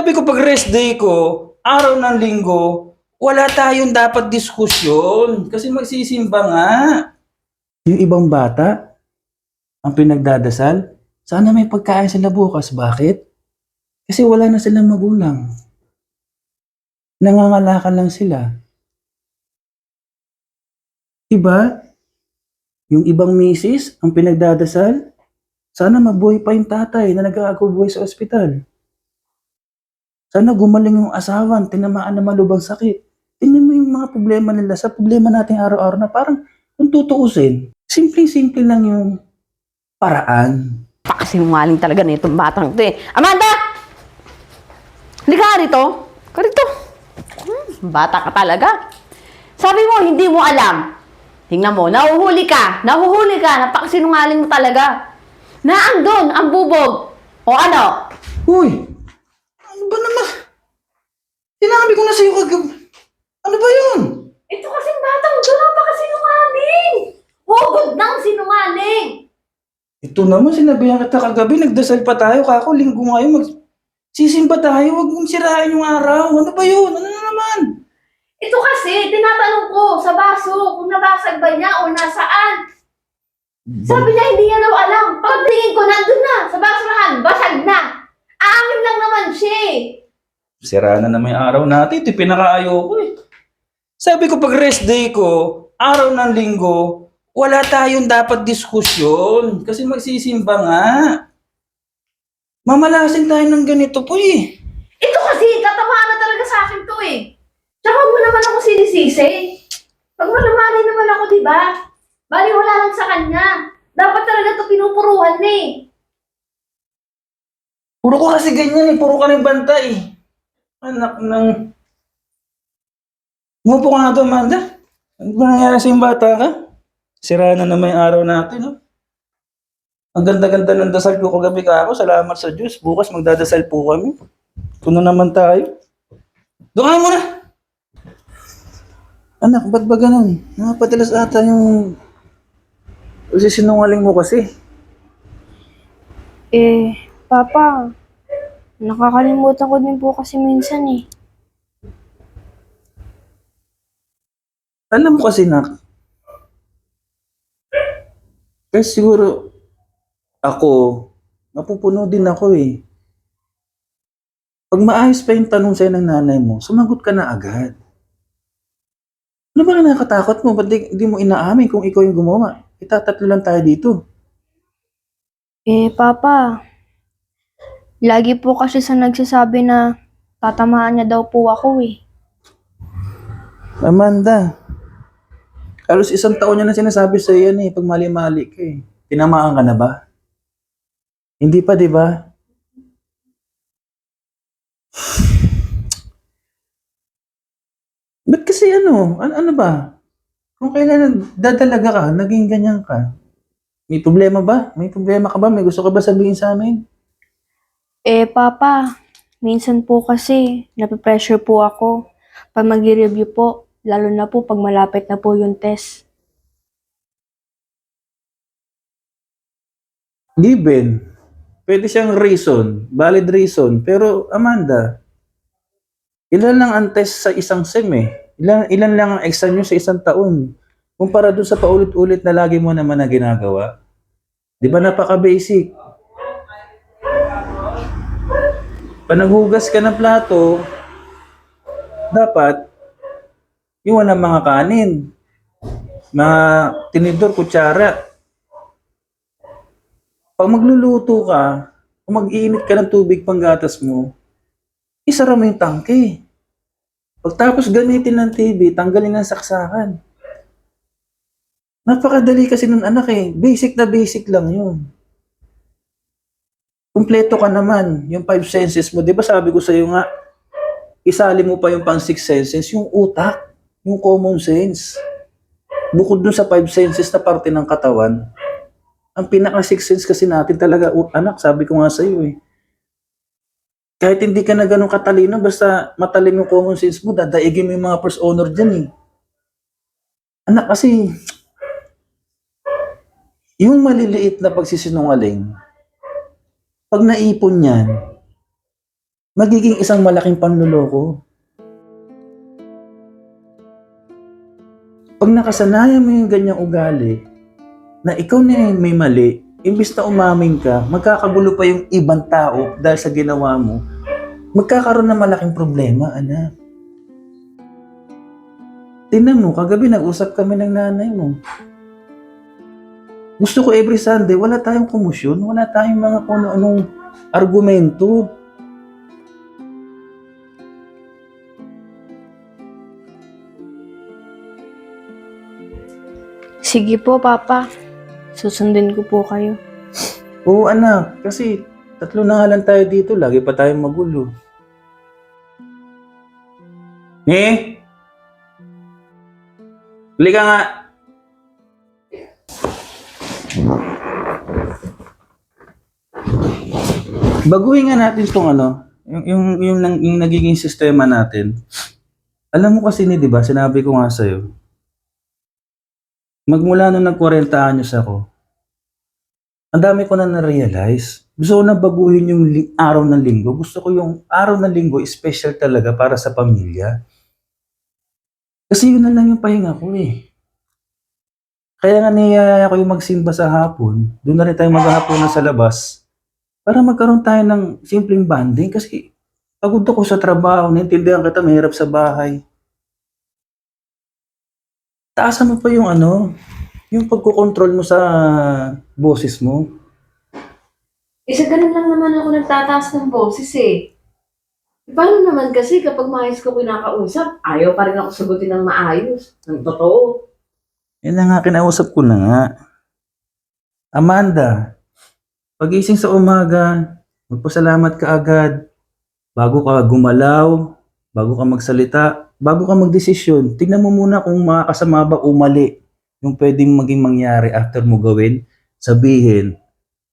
Sabi ko pag rest day ko, araw ng linggo, wala tayong dapat diskusyon. Kasi magsisimba nga. Yung ibang bata, ang pinagdadasal, sana may pagkain sila bukas. Bakit? Kasi wala na silang magulang. Nangangalakan lang sila. Iba, yung ibang misis, ang pinagdadasal, sana mabuhay pa yung tatay na nag-aakubuhay sa ospital. Sana gumaling yung asawan, tinamaan na malubang sakit. Tingnan mo yung mga problema nila sa problema natin araw-araw na parang kung tutuusin, simple-simple lang yung paraan. Pakasinungaling talaga na itong batang ito eh. Amanda! Halika ka rito. Ka rito. Hmm, bata ka talaga. Sabi mo, hindi mo alam. Tingnan mo, nahuhuli ka. Nahuhuli ka. Napakasinungaling mo talaga. Naandun ang bubog. O ano? Uy! Sinabi ko na sa'yo kagab... Ano ba yun? Ito kasing batang ito. Napakasinungaling. Hugod ng sinungaling. Ito naman, sinabihan kita kagabi, nagdasal pa tayo, kako, linggo ngayon, mag... Sisimba tayo, huwag mong sirain yung araw. Ano ba yun? Ano na naman? Ito kasi, tinatanong ko sa baso kung nabasag ba niya o nasaan. Sabi niya hindi niya daw alam. Pagtingin ko, nandun na sa basurahan, basag na. Amin lang naman siya eh. Sira na naman yung araw natin. Ito yung pinakaayo ko eh. Sabi ko pag rest day ko, araw ng linggo, wala tayong dapat diskusyon. Kasi magsisimba nga. Mamalasin tayo ng ganito po eh. Ito kasi, tatamaan na talaga sa akin to eh. Tsaka mo naman ako sinisisi. Pag malumanay naman ako, di ba? Bali, wala lang sa kanya. Dapat talaga to pinupuruhan na eh. Puro ko kasi ganyan eh. Puro ka rin banta eh. Anak ng... Umupo ka nga to, Amanda. Ano ba nangyari sa yung bata ka? Sira na naman yung araw natin, no? Ang ganda-ganda ng dasal ko kagabi ka ako. Salamat sa Diyos. Bukas magdadasal po kami. Puno naman tayo. Doon ka muna. Anak, ba't ba ganun? Nakapadalas ata yung... Kasi sinungaling mo kasi. Eh, Papa, nakakalimutan ko din po kasi minsan eh. Alam mo kasi, Nak, kasi siguro ako, mapupuno din ako eh. Pag maayos pa yung tanong sa'yo ng nanay mo, sumagot ka na agad. Ano ba nakakatakot mo? Ba't di, di mo inaamin kung ikaw yung gumawa? Itatatlo lang tayo dito. Eh, Papa, lagi po kasi sa nagsasabi na tatamaan niya daw po ako eh. Amanda, halos isang taon niya na sinasabi sa yan eh, pag mali-mali ka eh. Tinamaan ka na ba? Hindi pa, di ba? Ba't kasi ano? Ano, ano ba? Kung kailan dadalaga ka, naging ganyan ka, may problema ba? May problema ka ba? May gusto ka ba sabihin sa amin? Eh, Papa, minsan po kasi nape-pressure po ako pag mag-review po, lalo na po pag malapit na po yung test. Given. Pwede siyang reason, valid reason. Pero Amanda, ilan lang ang test sa isang SEM eh. Ilan, ilan lang ang exam nyo sa isang taon. Kumpara dun sa paulit-ulit na lagi mo naman na ginagawa. Di ba napaka-basic? Pag naghugas ka ng plato, dapat yung walang mga kanin, mga tinidor, kutsara, pag magluluto ka, kung mag-iinit ka ng tubig panggatas mo, isara mo yung tangke. Pagtapos gamitin ng TV, tanggalin ang saksakan. Napakadali kasi nun anak eh. Basic na basic lang yun. Kumpleto ka naman, yung five senses mo. Di ba sabi ko sa'yo nga, isali mo pa yung pang six senses, yung utak, yung common sense. Bukod dun sa five senses na parte ng katawan, ang pinaka six sense kasi natin talaga, anak, sabi ko nga sa iyo eh. Kahit hindi ka na ganun katalino, basta matalim yung common sense mo, dadaigin mo yung mga first honor dyan eh. Anak, kasi, yung maliliit na pagsisinungaling, pag naipon yan, magiging isang malaking panluloko. Pag nakasanayan mo yung ganyang ugali, na ikaw na yung may mali, imbis na umaming ka, magkakagulo pa yung ibang tao dahil sa ginawa mo, magkakaroon ng malaking problema, anak. Tingnan mo, kagabi nag-usap kami ng nanay mo. Gusto ko every Sunday, wala tayong kumusyon, wala tayong mga kung anong argumento. Sige po, Papa. Susundin ko po kayo. Oo anak, kasi tatlo na lang tayo dito, lagi pa tayong magulo. Eh? Huli ka nga. Baguhin nga natin itong ano, yung, yung, yung, nang- yung nagiging sistema natin. Alam mo kasi ni, di ba, sinabi ko nga sa'yo, magmula nung nag-40 anyos ako, ang dami ko na na-realize. Gusto ko na baguhin yung araw ng linggo. Gusto ko yung araw ng linggo special talaga para sa pamilya. Kasi yun na lang yung pahinga ko eh. Kaya nga niyayaya ko yung magsimba sa hapon. Doon na rin tayo maghahapon sa labas. Para magkaroon tayo ng simpleng banding. Kasi pagod ako sa trabaho. Naintindihan kita, mahirap sa bahay. Taasan mo pa yung ano, yung pagkocontrol mo sa boses mo. Eh, sa ganun lang naman ako nagtataas ng boses eh. Eh, Paano naman kasi kapag maayos ko kinakausap, ayaw pa rin ako sagutin ng maayos. Ng totoo. Yan na nga, kinausap ko na nga. Amanda, pagising sa umaga, magpasalamat ka agad. Bago ka gumalaw, bago ka magsalita, bago ka magdesisyon, tignan mo muna kung makakasama ba o mali yung pwedeng maging mangyari after mo gawin, sabihin,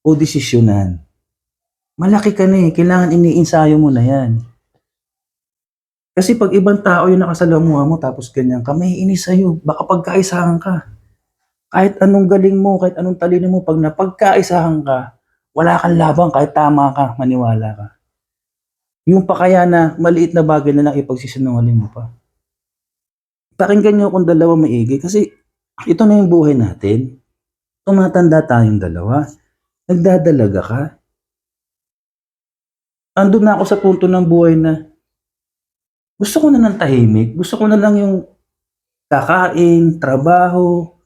o desisyonan. Malaki ka na eh, kailangan iniinsayo mo na yan. Kasi pag ibang tao yung nakasalamuha mo tapos ganyan ka, may inis sa'yo. Baka pagkaisahan ka. Kahit anong galing mo, kahit anong talino mo, pag napagkaisahan ka, wala kang labang kahit tama ka, maniwala ka. Yung pa kaya na maliit na bagay na lang ipagsisinungaling mo pa. Pakinggan niyo kung dalawa maigi kasi ito na yung buhay natin. Tumatanda tayong dalawa. Nagdadalaga ka. Andun na ako sa punto ng buhay na gusto ko na ng tahimik. Gusto ko na lang yung kakain, trabaho,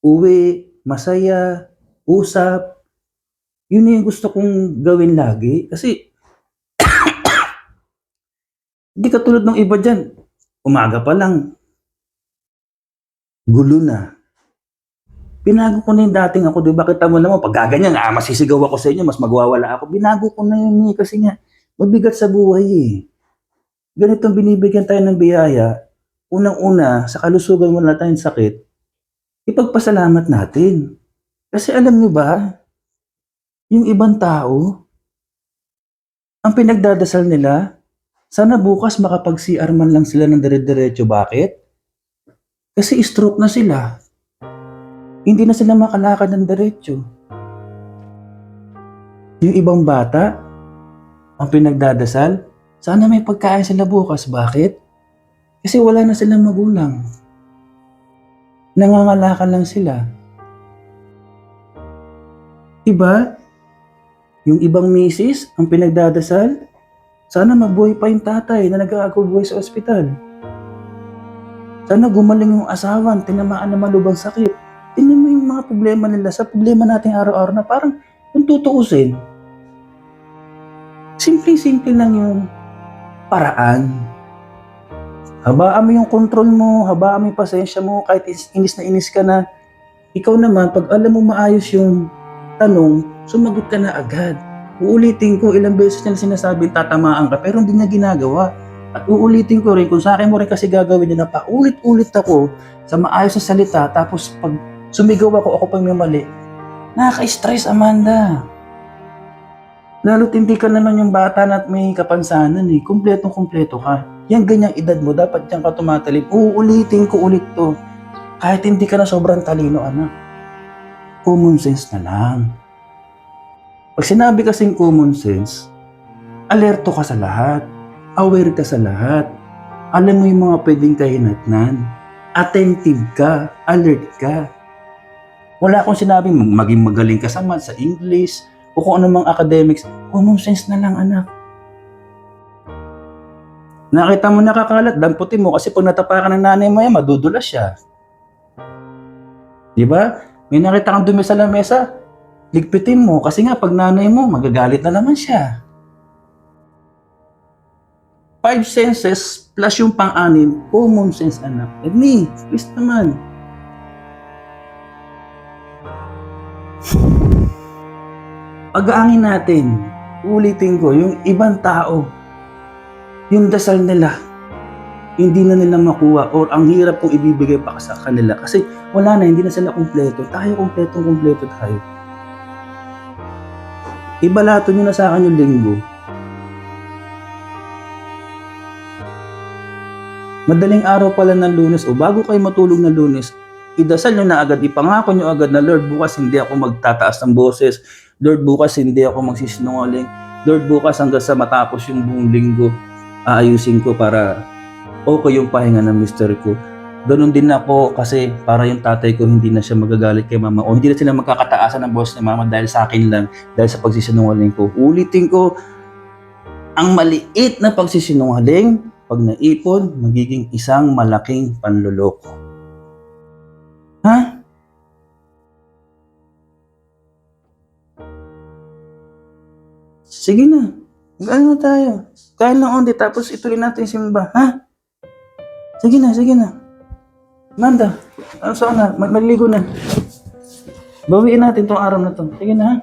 uwi, masaya, usap. Yun yung gusto kong gawin lagi. Kasi, hindi katulad ng iba dyan. Umaga pa lang. Gulo na. Binago ko na yung dating ako, di ba? Kita mo naman, pag gaganyan, ah, masisigaw ako sa inyo, mas magwawala ako. Binago ko na yun eh, kasi nga, mabigat sa buhay eh ganitong binibigyan tayo ng biyaya, unang-una, sa kalusugan mo na tayong sakit, ipagpasalamat natin. Kasi alam niyo ba, yung ibang tao, ang pinagdadasal nila, sana bukas makapag-CR man lang sila ng dire-diretso. Bakit? Kasi stroke na sila. Hindi na sila makalakad ng diretso. Yung ibang bata, ang pinagdadasal, sana may pagkain sila bukas. Bakit? Kasi wala na silang magulang. Nangangalakan lang sila. Iba, yung ibang misis, ang pinagdadasal, sana mabuhay pa yung tatay na nag-aakubuhay sa ospital. Sana gumaling yung asawa, tinamaan na malubang sakit. Tingnan mo yung mga problema nila sa problema natin araw-araw na parang kung tutuusin, simple-simple lang yung paraan. Habaan mo yung control mo, habaan mo yung pasensya mo, kahit is- inis na inis ka na. Ikaw naman, pag alam mo maayos yung tanong, sumagot ka na agad. Uulitin ko, ilang beses niya sinasabi tatamaan ka, pero hindi niya ginagawa. At uulitin ko rin, kung sa akin mo rin kasi gagawin niya na paulit-ulit ako sa maayos na salita, tapos pag sumigaw ako, ako pang may mali, nakaka-stress, Amanda. Lalo't hindi ka naman yung bata na may kapansanan eh. Kumpletong-kumpleto ka. Yan ganyang edad mo, dapat diyan ka tumatalib. Uulitin ko ulit to. Kahit hindi ka na sobrang talino, anak. Common sense na lang. Pag sinabi kasing common sense, alerto ka sa lahat. Aware ka sa lahat. Alam mo yung mga pwedeng kahinatnan. Attentive ka. Alert ka. Wala akong sinabing maging magaling ka sa math, sa English, o kung ano mang academics. Common sense na lang, anak. Nakita mo nakakalat, damputin mo kasi pag natapakan ng nanay mo yan, madudulas siya. Di ba? May nakita kang dumi sa lamesa, ligpitin mo kasi nga pag nanay mo, magagalit na naman siya. Five senses plus yung pang-anim, common sense anak. And me, please naman. Pag-aangin natin, ulitin ko, yung ibang tao, yung dasal nila, hindi na nila makuha or ang hirap kong ibibigay pa sa kanila kasi wala na, hindi na sila kumpleto. Tayo kumpletong kumpleto tayo. Ibalato nyo na sa akin yung linggo. Madaling araw pala ng lunes o bago kayo matulog ng lunes, idasal nyo na agad, ipangako nyo agad na Lord, bukas hindi ako magtataas ng boses. Lord, bukas hindi ako magsisinungaling. Lord, bukas hanggang sa matapos yung buong linggo, aayusin ko para okay yung pahinga ng mister ko. Ganon din ako kasi para yung tatay ko hindi na siya magagalit kay mama o hindi na sila magkakataasan ng boss ni mama dahil sa akin lang, dahil sa pagsisinungaling ko. Ulitin ko, ang maliit na pagsisinungaling, pag naipon, magiging isang malaking panloloko. Sige na. Ano na tayo? Kain lang onde tapos ituloy natin simba. Ha? Sige na, sige na. Manda, ano saan na? Magligo na. Bawiin natin tong araw na to. Sige na ha?